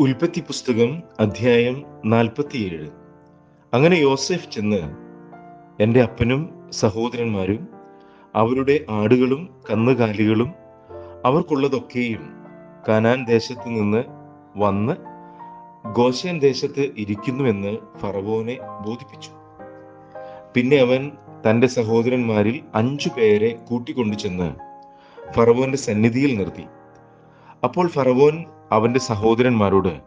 ഉൽപ്പത്തി പുസ്തകം അധ്യായം നാൽപ്പത്തിയേഴ്. അങ്ങനെ യോസെഫ് ചെന്ന് എന്റെ അപ്പനും സഹോദരന്മാരും അവരുടെ ആടുകളും കന്നുകാലികളും അവർക്കുള്ളതൊക്കെയും കനാൻ ദേശത്ത് നിന്ന് വന്ന് ഗോശൻ ദേശത്ത് ഇരിക്കുന്നുവെന്ന് ഫറവോനെ ബോധിപ്പിച്ചു. പിന്നെ അവൻ തന്റെ സഹോദരന്മാരിൽ അഞ്ചു പേരെ കൂട്ടിക്കൊണ്ടു ചെന്ന് ഫറവോന്റെ സന്നിധിയിൽ നിർത്തി. അപ്പോൾ ഫറവോൻ അവന്റെ സഹോദരന്മാരോട്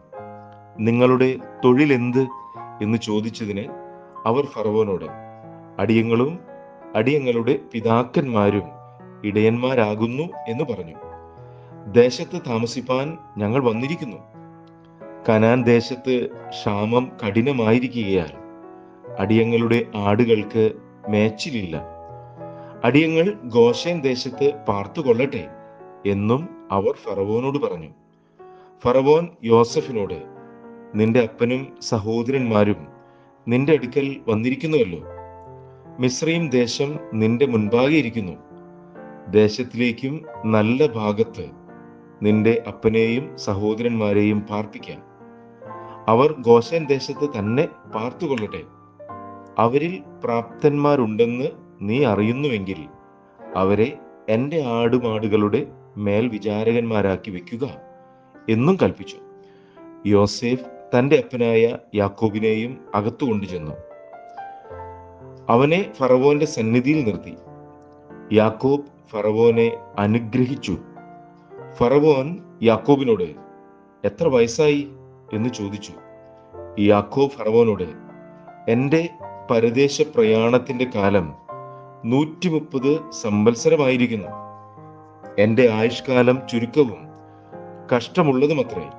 നിങ്ങളുടെ തൊഴിൽ എന്ത്? എന്ന് ചോദിച്ചതിന് അവർ ഫറവോനോട് അടിയങ്ങളും അടിയങ്ങളുടെ പിതാക്കന്മാരും ഇടയന്മാരാകുന്നു എന്ന് പറഞ്ഞു. ദേശത്ത് താമസിപ്പാൻ ഞങ്ങൾ വന്നിരിക്കുന്നു. കനാൻ ദേശത്ത് ക്ഷാമം കഠിനമായിരിക്കുകയാൽ അടിയങ്ങളുടെ ആടുകൾക്ക് മേച്ചിലില്ല. അടിയങ്ങൾ ഗോഷൻ ദേശത്ത് പാർത്തുകൊള്ളട്ടെ എന്നും അവർ ഫറവോനോട് പറഞ്ഞു. ഫറവോൻ യോസഫിനോട് നിന്റെ അപ്പനും സഹോദരന്മാരും നിന്റെ അടുക്കൽ വന്നിരിക്കുന്നുവല്ലോ. മിശ്രയും ദേശം നിന്റെ മുൻപാകെ ഇരിക്കുന്നു. ദേശത്തിലേക്കും നല്ല ഭാഗത്ത് നിന്റെ അപ്പനെയും സഹോദരന്മാരെയും പാർപ്പിക്കാം. അവർ ഗോശൻ ദേശത്ത് തന്നെ പാർത്തുകൊള്ളട്ടെ. അവരിൽ പ്രാപ്തന്മാരുണ്ടെന്ന് നീ അറിയുന്നുവെങ്കിൽ അവരെ എന്റെ ആടുമാടുകളുടെ മേൽ വിചാരകന്മാരാക്കി വെക്കുക. എന്നും കൽപ്പിച്ചു. യോസേഫ് തന്റെ അപ്പനായ യാക്കോബിനെയും അകത്തു കൊണ്ടുചെന്നു. അവനെ ഫറവോന്റെ സന്നിധിയിൽ നിർത്തി. യാക്കോബ് ഫറവോനെ അനുഗ്രഹിച്ചു. ഫറവോൻ യാക്കോബിനോട് എത്ര വയസ്സായി? എന്ന് ചോദിച്ചു. യാക്കോബ് ഫറവോനോട് എന്റെ പരദേശ പ്രയാണത്തിന്റെ കാലം നൂറ്റി മുപ്പത് സംവത്സരമായിരിക്കുന്നു. എന്റെ ആയുഷ്കാലം ചുരുക്കവും കഷ്ടമുള്ളതുമത്രേ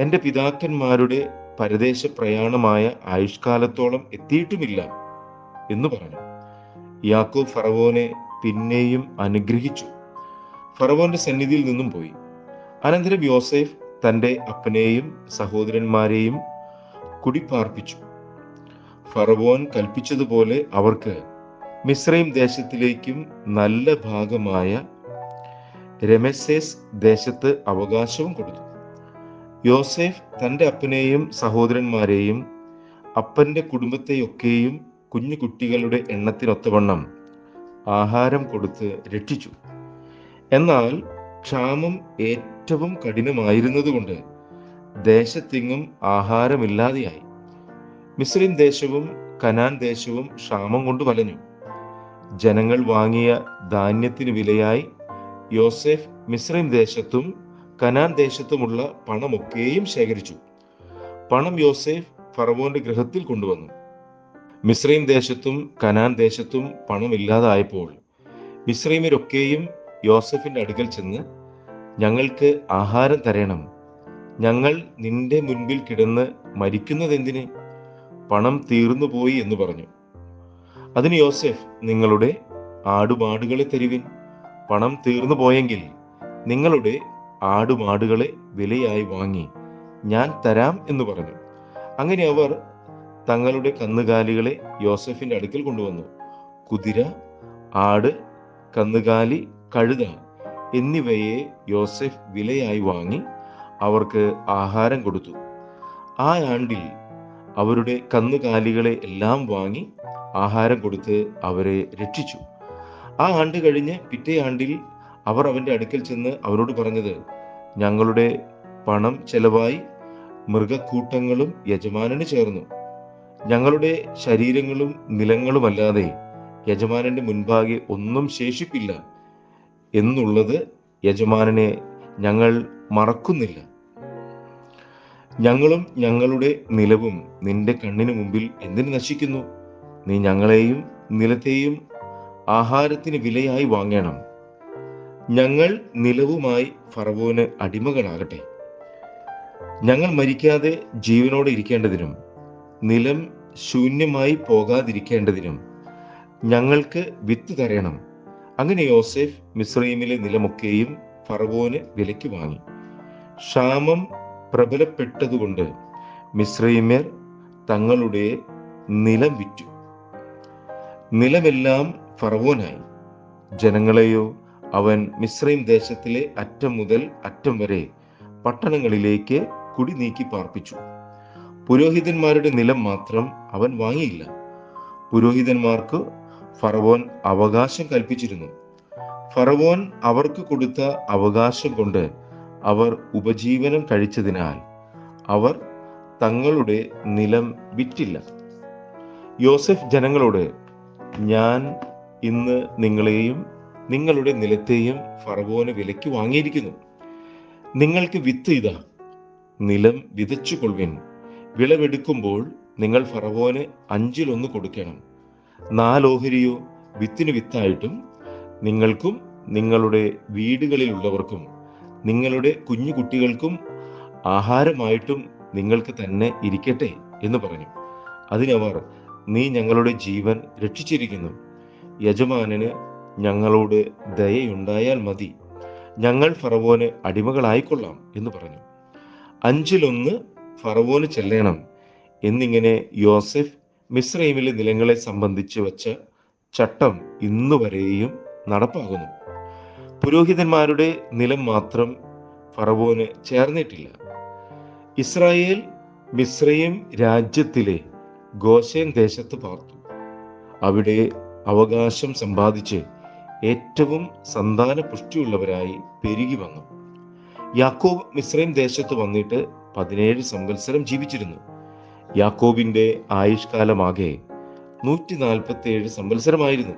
എന്റെ പിതാക്കന്മാരുടെ പരദേശ പ്രയാണമായ ആയുഷ്കാലത്തോളം എത്തിയിട്ടുമില്ല എന്ന് പറഞ്ഞു. യാക്കോബ് ഫറവോനെ പിന്നെയും അനുഗ്രഹിച്ചു. ഫറവോന്റെ സന്നിധിയിൽ നിന്നും പോയി. അനന്തരം യോസേഫ് തന്റെ അപ്പനെയും സഹോദരന്മാരെയും കുടിപ്പാർപ്പിച്ചു. ഫറവോൻ കൽപ്പിച്ചതുപോലെ അവർക്ക് മിശ്രൈം ദേശത്തിലേക്കും നല്ല ഭാഗമായ രമെസേസ് ദേശത്ത് അവകാശവും കൊടുത്തു. യോസേഫ് തന്റെ അപ്പനെയും സഹോദരന്മാരെയും അപ്പന്റെ കുടുംബത്തെയൊക്കെയും കുഞ്ഞു കുട്ടികളുടെ എണ്ണത്തിനൊത്തവണ്ണം ആഹാരം കൊടുത്ത് രക്ഷിച്ചു. എന്നാൽ ക്ഷാമം ഏറ്റവും കഠിനമായിരുന്നതുകൊണ്ട് ദേശത്തെങ്ങും ആഹാരമില്ലാതെയായി. മിസ്ലിം ദേശവും കനാൻ ദേശവും ക്ഷാമം കൊണ്ട് വലഞ്ഞു. ജനങ്ങൾ വാങ്ങിയ ധാന്യത്തിന് വിലയായി യോസെഫ് മിസ്രൈം ദേശത്തും കനാൻ ദേശത്തുമുള്ള പണമൊക്കെയും ശേഖരിച്ചു. പണം യോസെഫ് ഫറവോന്റെ ഗൃഹത്തിൽ കൊണ്ടുവന്നു. മിസ്രൈം ദേശത്തും കനാൻ ദേശത്തും പണമില്ലാതായപ്പോൾ മിസ്രൈമരൊക്കെയും യോസഫിന്റെ അടുക്കൽ ചെന്ന് ഞങ്ങൾക്ക് ആഹാരം തരണം. ഞങ്ങൾ നിന്റെ മുൻപിൽ കിടന്ന് മരിക്കുന്നതെന്തിന്? പണം തീർന്നു പോയി എന്ന് പറഞ്ഞു. അതിന് യോസെഫ് നിങ്ങളുടെ ആടുമാടുകളെ തരുവിൻ. പണം തീർന്നു പോയെങ്കിൽ നിങ്ങളുടെ ആടുമാടുകളെ വിലയായി വാങ്ങി ഞാൻ തരാം എന്ന് പറഞ്ഞു. അങ്ങനെ അവർ തങ്ങളുടെ കന്നുകാലികളെ യോസഫിന്റെ അടുക്കൽ കൊണ്ടുവന്നു. കുതിര ആട് കന്നുകാലി കഴുത എന്നിവയെ യോസഫ് വിലയായി വാങ്ങി അവർക്ക് ആഹാരം കൊടുത്തു. ആ ആണ്ടിൽ അവരുടെ കന്നുകാലികളെ എല്ലാം വാങ്ങി ആഹാരം കൊടുത്ത് അവരെ രക്ഷിച്ചു. ആ ആണ്ട് കഴിഞ്ഞ് പിറ്റേ ആണ്ടിൽ അവർ അവന്റെ അടുക്കൽ ചെന്ന് അവരോട് പറഞ്ഞത് ഞങ്ങളുടെ പണം ചെലവായി മൃഗക്കൂട്ടങ്ങളും യജമാനന് ചേർന്നു. ഞങ്ങളുടെ ശരീരങ്ങളും നിലങ്ങളുമല്ലാതെ യജമാനന്റെ മുൻപാകെ ഒന്നും ശേഷിപ്പില്ല. എന്നുള്ളത് യജമാനനെ ഞങ്ങൾ മറക്കുന്നില്ല. ഞങ്ങളും ഞങ്ങളുടെ നിലവും നിന്റെ കണ്ണിന് മുമ്പിൽ എന്തിനു നശിക്കുന്നു? നീ ഞങ്ങളെയും നിലത്തെയും ആഹാരത്തിന് വിലയായി വാങ്ങണം. ഞങ്ങൾ നിലവുമായി ഫറവോന് അടിമകളാകട്ടെ. ഞങ്ങൾ മരിക്കാതെ ജീവനോടെ ഇരിക്കേണ്ടതിനും നിലം ശൂന്യമായി പോകാതിരിക്കേണ്ടതിനും ഞങ്ങൾക്ക് വിത്ത് തരണം. അങ്ങനെ യോസെഫ് മിസ്രൈമിലെ നിലമൊക്കെയും ഫറവോന് വിലയ്ക്ക് വാങ്ങി. ക്ഷാമം പ്രബലപ്പെട്ടതുകൊണ്ട് മിസ്രൈമ്യർ തങ്ങളുടെ നിലം വിറ്റു. നിലമെല്ലാം ഫറവോനായി. ജനങ്ങളെയോ അവൻ മിശ്രൈം ദേശത്തിലെ അറ്റം മുതൽ അറ്റം വരെ പട്ടണങ്ങളിലേക്ക് കുടി നീക്കി പാർപ്പിച്ചു. പുരോഹിതന്മാരുടെ നിലം മാത്രം അവൻ വാങ്ങിയില്ല. പുരോഹിതന്മാർക്ക് ഫറവോൻ അവകാശം കൽപ്പിച്ചിരുന്നു. ഫറവോൻ അവർക്ക് കൊടുത്ത അവകാശം കൊണ്ട് അവർ ഉപജീവനം കഴിച്ചതിനാൽ അവർ തങ്ങളുടെ നിലം വിറ്റില്ല. യോസഫ് ജനങ്ങളോട് ഞാൻ ഇന്ന് നിങ്ങളെയും നിങ്ങളുടെ നിലത്തെയും ഫറവോന് വിലയ്ക്ക് വാങ്ങിയിരിക്കുന്നു. നിങ്ങൾക്ക് വിത്ത് ഇതാ. നിലം വിതച്ചു കൊള്ളുവിൻ വിളവെടുക്കുമ്പോൾ നിങ്ങൾ ഫറവോന് അഞ്ചിലൊന്ന് കൊടുക്കണം. നാലോഹരിയോ വിത്തിന് വിത്തായിട്ടും നിങ്ങൾക്കും നിങ്ങളുടെ വീടുകളിലുള്ളവർക്കും നിങ്ങളുടെ കുഞ്ഞു കുട്ടികൾക്കും ആഹാരമായിട്ടും നിങ്ങൾക്ക് തന്നെ ഇരിക്കട്ടെ എന്ന് പറഞ്ഞു. അതിനവർ നീ ഞങ്ങളുടെ ജീവൻ രക്ഷിച്ചിരിക്കുന്നു. യജമാനന് ഞങ്ങളോട് ദയയുണ്ടായാൽ മതി. ഞങ്ങൾ ഫറവോന് അടിമകളായിക്കൊള്ളാം എന്ന് പറഞ്ഞു. അഞ്ചിലൊന്ന് ഫറവോന് ചെല്ലണം എന്നിങ്ങനെ യോസെഫ് മിസ്രൈമിലെ നിലങ്ങളെ സംബന്ധിച്ച് വച്ച ചട്ടം ഇന്നുവരെയും നടപ്പാകുന്നു. പുരോഹിതന്മാരുടെ നിലം മാത്രം ഫറവോന് ചേർന്നിട്ടില്ല. ഇസ്രായേൽ മിസ്രൈം രാജ്യത്തിലെ ഗോശേൻ ദേശത്ത് പാർത്തു. അവിടെ അവകാശം സമ്പാദിച്ച് ഏറ്റവും സന്താന പുഷ്ടിയുള്ളവരായി പെരുകി വന്നു. യാക്കോബ് മിസ്രൈം ദേശത്ത് വന്നിട്ട് പതിനേഴ് സംവത്സരം ജീവിച്ചിരുന്നു. യാക്കോബിന്റെ ആയുഷ്കാലമാകെ നൂറ്റി നാൽപ്പത്തി ഏഴ് സംവത്സരമായിരുന്നു.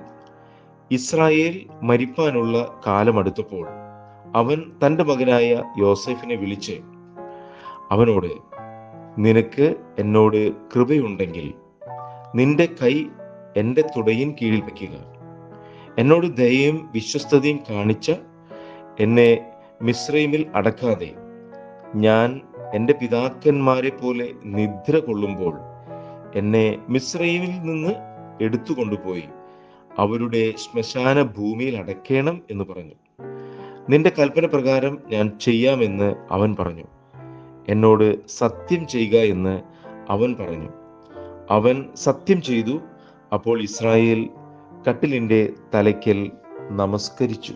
ഇസ്രായേൽ മരിപ്പാനുള്ള കാലമടുത്തപ്പോൾ അവൻ തന്റെ മകനായ യോസെഫിനെ വിളിച്ച് അവനോട് നിനക്ക് എന്നോട് കൃപയുണ്ടെങ്കിൽ നിന്റെ കൈ എന്റെ തുടയിൻ കീഴിൽ വയ്ക്കുക. എന്നോട് ദയയും വിശ്വസ്തതയും കാണിച്ച എന്നെ മിശ്രൈമിൽ അടക്കാതെ ഞാൻ എന്റെ പിതാക്കന്മാരെ പോലെ നിദ്ര കൊള്ളുമ്പോൾ എന്നെ മിശ്രൈമിൽ നിന്ന് എടുത്തു കൊണ്ടുപോയി അവരുടെ ശ്മശാന ഭൂമിയിൽ അടയ്ക്കണം എന്ന് പറഞ്ഞു. നിന്റെ കൽപ്പന പ്രകാരം ഞാൻ ചെയ്യാമെന്ന് അവൻ പറഞ്ഞു. എന്നോട് സത്യം ചെയ്യുക എന്ന് അവൻ പറഞ്ഞു. അവൻ സത്യം ചെയ്തു അപ്പോൾ ഇസ്രായേൽ കട്ടിലിന്റെ തലയ്ക്കൽ നമസ്കരിച്ചു.